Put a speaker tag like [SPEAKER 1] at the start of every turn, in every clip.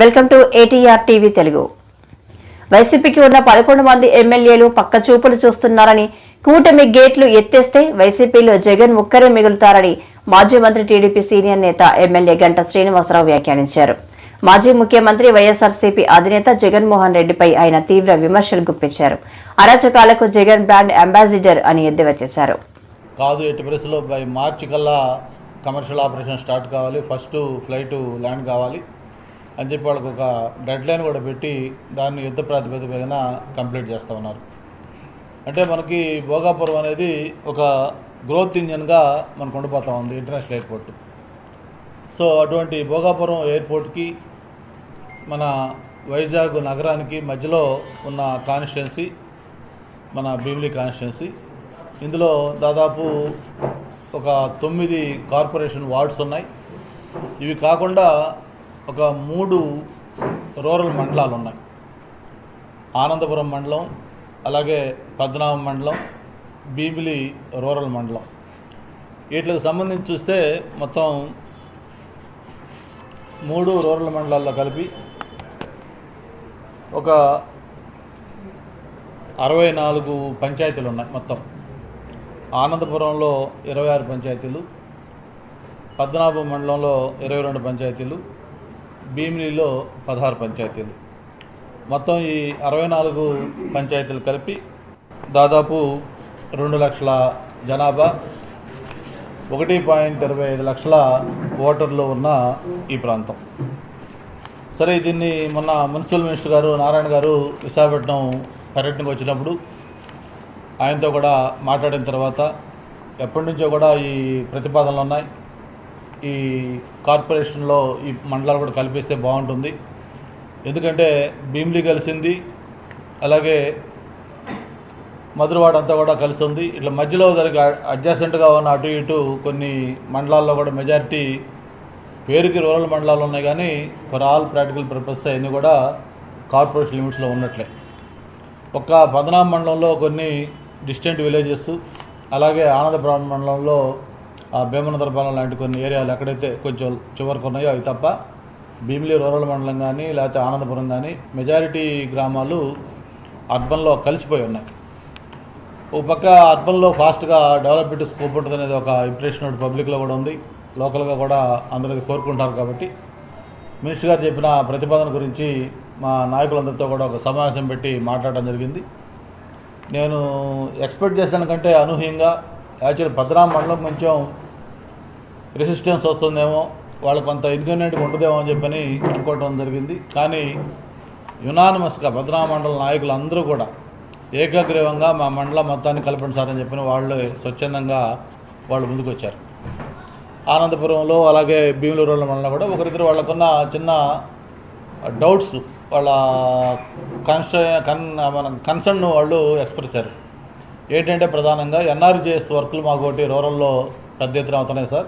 [SPEAKER 1] Welcome to ATR TV Telugu. వైసీపీకి ఉన్న పదకొండు మంది ఎమ్మెల్యేలు పక్క చూపులు చూస్తున్నారని కూటమి గేట్లు ఎత్తేస్తే వైసీపీలో జగన్ ముక్కరే మిగులుతారని మాజీ మంత్రి టీడీపీ సీనియర్ నేత ఎమ్మెల్యే గంట శ్రీనివాసరావు వ్యాఖ్యానించారు. మాజీ ముఖ్యమంత్రి వైఎస్ఆర్సీపీ అధినేత జగన్మోహన్ రెడ్డిపై ఆయన తీవ్ర విమర్శలు గుప్పించారు. అరాచకాలకు జగన్ బ్రాండ్ అంబాసిడర్ అని ఎద్దేవా చేశారు.
[SPEAKER 2] కాదు ఎట్టి పరిస్థితుల్లో మార్చి కల్లా కమర్షియల్ ఆపరేషన్ స్టార్ట్ కావాలి. ఫస్ట్ ఫ్లైట్ ల్యాండ్ కావాలి. అని చెప్పి వాళ్ళకి ఒక డెడ్ లైన్ కూడా పెట్టి దాన్ని యుద్ధ ప్రాతిపదికన కంప్లీట్ చేస్తూ ఉన్నారు. అంటే మనకి భోగాపురం అనేది ఒక గ్రోత్ ఇంజన్గా మనకు ఉండిపోతూ ఉంది ఇంటర్నేషనల్ ఎయిర్పోర్ట్. సో అటువంటి భోగాపురం ఎయిర్పోర్ట్కి మన వైజాగ్ నగరానికి మధ్యలో ఉన్న కాన్స్టిట్యున్సీ మన భీమిలీ కాన్స్టిట్యున్సీ ఇందులో దాదాపు ఒక తొమ్మిది కార్పొరేషన్ వార్డ్స్ ఉన్నాయి. ఇవి కాకుండా ఒక మూడు రూరల్ మండలాలు ఉన్నాయి. ఆనందపురం మండలం అలాగే పద్మనాభం మండలం బీబిలి రూరల్ మండలం. వీటికి సంబంధించి చూస్తే మొత్తం మూడు రూరల్ మండలాల్లో కలిపి ఒక అరవై నాలుగు పంచాయతీలు ఉన్నాయి మొత్తం. ఆనందపురంలో ఇరవై ఆరు పంచాయతీలు పద్మనాభం మండలంలో ఇరవై రెండు పంచాయతీలు భీమిలిలో పదహారు పంచాయతీలు. మొత్తం ఈ అరవై నాలుగు పంచాయతీలు కలిపి దాదాపు రెండు లక్షల జనాభా ఒకటి పాయింట్ ఇరవై ఐదు లక్షల ఓటర్లు ఉన్న ఈ ప్రాంతం. సరే దీన్ని మొన్న మున్సిపల్ మినిస్టర్ గారు నారాయణ గారు విశాఖపట్నం పర్యటనకు వచ్చినప్పుడు ఆయనతో కూడా మాట్లాడిన తర్వాత ఎప్పటి నుంచో కూడా ఈ ప్రతిపాదనలు ఉన్నాయి. ఈ కార్పొరేషన్లో ఈ మండలాలు కూడా కల్పిస్తే బాగుంటుంది. ఎందుకంటే భీమిలి కలిసింది అలాగే మధురవాడ అంతా కూడా కలిసి ఉంది. ఇట్లా మధ్యలో దానికి అడ్జస్టెంట్గా ఉన్న అటు ఇటు కొన్ని మండలాల్లో కూడా మెజారిటీ పేరుకి రూరల్ మండలాలు ఉన్నాయి కానీ ఫర్ ఆల్ ప్రాక్టికల్ పర్పస్ అవన్నీ కూడా కార్పొరేషన్ లిమిట్స్లో ఉన్నట్లే. ఒక్క పద్మనాభ మండలంలో కొన్ని డిస్టెంట్ విలేజెస్ అలాగే ఆనందపురం మండలంలో ఆ భీమనదరపాలెం లాంటి కొన్ని ఏరియాలు ఎక్కడైతే కొంచెం చివరికి ఉన్నాయో అవి తప్ప భీమిలి రూరల్ మండలం కానీ లేకపోతే ఆనందపురం కానీ మెజారిటీ గ్రామాలు అర్బన్లో కలిసిపోయి ఉన్నాయి. ఒక పక్క అర్బన్లో ఫాస్ట్గా డెవలప్మెంట్ స్కోప్ ఉంటుంది అనేది ఒక ఇంప్రెషన్ ఒకటి పబ్లిక్లో కూడా ఉంది. లోకల్గా కూడా అందరూ కోరుకుంటారు కాబట్టి. మినిస్టర్ గారు చెప్పిన ప్రతిపాదన గురించి మా నాయకులందరితో కూడా ఒక సమావేశం పెట్టి మాట్లాడడం జరిగింది. నేను ఎక్స్పెక్ట్ చేసిన కంటే అనూహ్యంగా యాక్చువల్ భద్రాం మండలం కొంచెం రెసిస్టెన్స్ వస్తుందేమో వాళ్ళకు కొంత ఇన్కన్వీనియంట్గా ఉండదేమో అని చెప్పని అనుకోవడం జరిగింది. కానీ యునానిమస్గా భద్రా మండల నాయకులు అందరూ కూడా ఏకగ్రీవంగా మా మండలం మొత్తాన్ని కలపండి సార్ అని చెప్పిన వాళ్ళు స్వచ్ఛందంగా వాళ్ళు ముందుకు వచ్చారు ఆనందపురంలో అలాగే భీములూరుల మండలం కూడా ఒకరిద్దరు వాళ్ళకున్న చిన్న డౌట్స్ వాళ్ళ కన్స కన్ మన కన్సర్న్ వాళ్ళు ఎక్స్ప్రెస్ చేశారు ఏంటంటే ప్రధానంగా ఎన్ఆర్జేఎస్ వర్కులు మాకు ఒకటి రూరల్లో పెద్ద ఎత్తున అవుతున్నాయి సార్.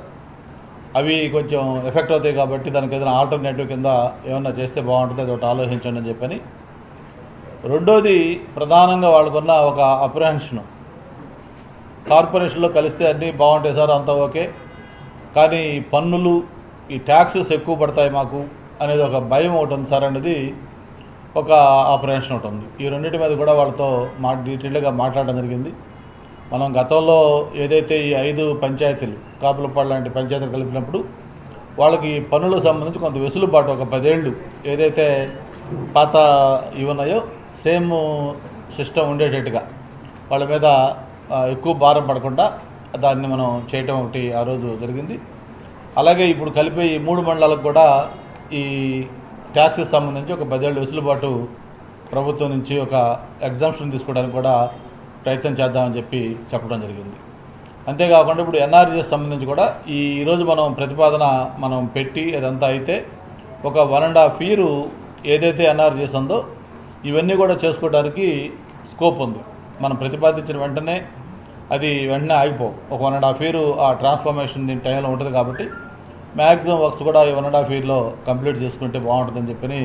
[SPEAKER 2] అవి కొంచెం ఎఫెక్ట్ అవుతాయి కాబట్టి దానికి ఏదైనా ఆల్టర్నేటివ్ కింద ఏమన్నా చేస్తే బాగుంటుంది అది ఒకటి ఆలోచించండి అని చెప్పని. రెండోది ప్రధానంగా వాళ్ళకున్న ఒక అప్రహెన్షను. కార్పొరేషన్లో కలిస్తే అన్నీ బాగుంటాయి సార్ అంతా ఓకే. కానీ పన్నులు ఈ ట్యాక్సెస్ ఎక్కువ పడతాయి మాకు అనేది ఒక భయం ఒకటి ఉంది సార్ అనేది ఒక ఆపరేషన్ ఒకటి ఉంది. ఈ రెండింటి మీద కూడా వాళ్ళతో మా డీటెయిల్గా మాట్లాడడం జరిగింది. మనం గతంలో ఏదైతే ఈ ఐదు పంచాయతీలు కాపులపాడు లాంటి పంచాయతీలు కలిపినప్పుడు వాళ్ళకి పనులకు సంబంధించి కొంత వెసులుబాటు ఒక పదేళ్ళు ఏదైతే పాత ఇవి ఉన్నాయో సేమ్ సిస్టమ్ ఉండేటట్టుగా వాళ్ళ మీద ఎక్కువ భారం పడకుండా దాన్ని మనం చేయటం ఒకటి ఆ రోజు జరిగింది. అలాగే ఇప్పుడు కలిపే ఈ మూడు మండలాలకు కూడా ఈ ట్యాక్సెస్ సంబంధించి ఒక పదేళ్ళు వెసులుబాటు ప్రభుత్వం నుంచి ఒక ఎగ్జామ్షన్ తీసుకోవడానికి కూడా ప్రయత్నం చేద్దామని చెప్పి చెప్పడం జరిగింది. అంతేకాకుండా ఇప్పుడు ఎన్ఆర్జీఎస్ సంబంధించి కూడా ఈ ఈరోజు మనం ప్రతిపాదన మనం పెట్టి అదంతా అయితే ఒక వన్ అండ్ హాఫ్ ఇయర్ ఏదైతే ఎన్ఆర్జీఎస్ ఉందో ఇవన్నీ కూడా చేసుకోవడానికి స్కోప్ ఉంది. మనం ప్రతిపాదించిన వెంటనే అది వెంటనే ఆగిపోవు. ఒక వన్ అండ్ హాఫ్ ఇయర్ ఆ ట్రాన్స్ఫర్మేషన్ దీని టైంలో ఉంటుంది కాబట్టి మ్యాక్సిమం వర్క్స్ కూడా ఈ వన్ అండ్ హాఫ్ ఇయర్లో కంప్లీట్ చేసుకుంటే బాగుంటుందని చెప్పని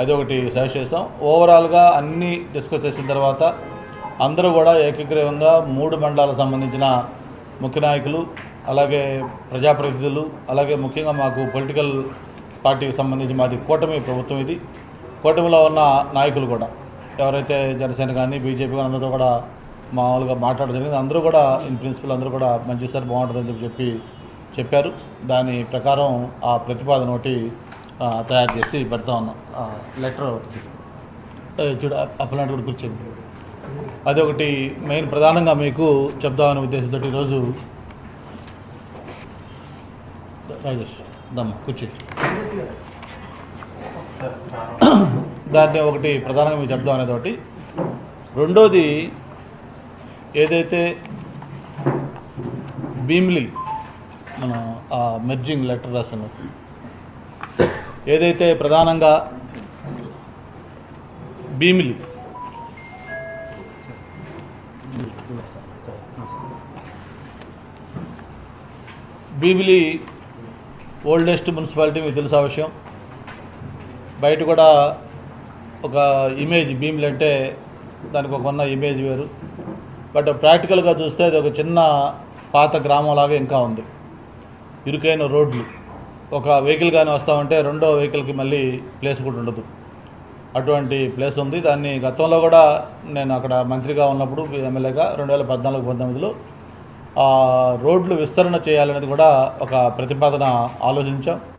[SPEAKER 2] అది ఒకటి సజెస్ట్ చేసాం ఓవరాల్గా అన్నీ డిస్కస్ చేసిన తర్వాత అందరూ కూడా ఏకగ్రీవంగా మూడు మండలాలకు సంబంధించిన ముఖ్య నాయకులు అలాగే ప్రజాప్రతినిధులు అలాగే ముఖ్యంగా మాకు పొలిటికల్ పార్టీకి సంబంధించి మాది కూటమి ప్రభుత్వం ఇది. కూటమిలో ఉన్న నాయకులు కూడా ఎవరైతే జనసేన కానీ బీజేపీ కానీ అందరూ కూడా మామూలుగా మాట్లాడడం జరిగింది. అందరూ కూడా ఇన్ ప్రిన్సిపల్ అందరూ కూడా మంచి సార్ బాగుంటుందని చెప్పి చెప్పి చెప్పారు. దాని ప్రకారం ఆ ప్రతిపాదన ఒకటి తయారు చేసి పెడతా ఉన్నాం. లెటర్ ఒకటి తీసుకుని చూడ చూడు అప్పలాంటి కూడా కూర్చోండి అదొకటి మెయిన్ ప్రధానంగా మీకు చెప్దామనే ఉద్దేశంతో ఈరోజు రాజేష్ దమ్మ కూర్చో. దాన్ని ఒకటి ప్రధానంగా మీకు చెప్దాం అనేది ఒకటి రెండోది ఏదైతే భీమ్లీ మనం ఆ మెర్జింగ్ లెటర్ రాసాను ఏదైతే ప్రధానంగా భీమిలి. భీమిలి ఓల్డెస్ట్ మున్సిపాలిటీ మీకు తెలుసా విషయం? బయట కూడా ఒక ఇమేజ్ భీమిలి అంటే దానికి ఒక ఉన్న ఇమేజ్ వేరు. బట్ ప్రాక్టికల్గా చూస్తే అది ఒక చిన్న పాత గ్రామంలాగా ఇంకా ఉంది. ఇరుకైన రోడ్లు. ఒక వెహికల్ కానీ వస్తామంటే రెండో వెహికల్కి మళ్ళీ ప్లేస్ కూడా ఉండదు. అటువంటి ప్లేస్ ఉంది. దాన్ని గతంలో కూడా నేను అక్కడ మంత్రిగా ఉన్నప్పుడు ఎమ్మెల్యేగా రెండు వేల పద్నాలుగు పంతొమ్మిదిలో ఆ రోడ్లు విస్తరణ చేయాలనేది కూడా ఒక ప్రతిపాదన ఆలోచించాం.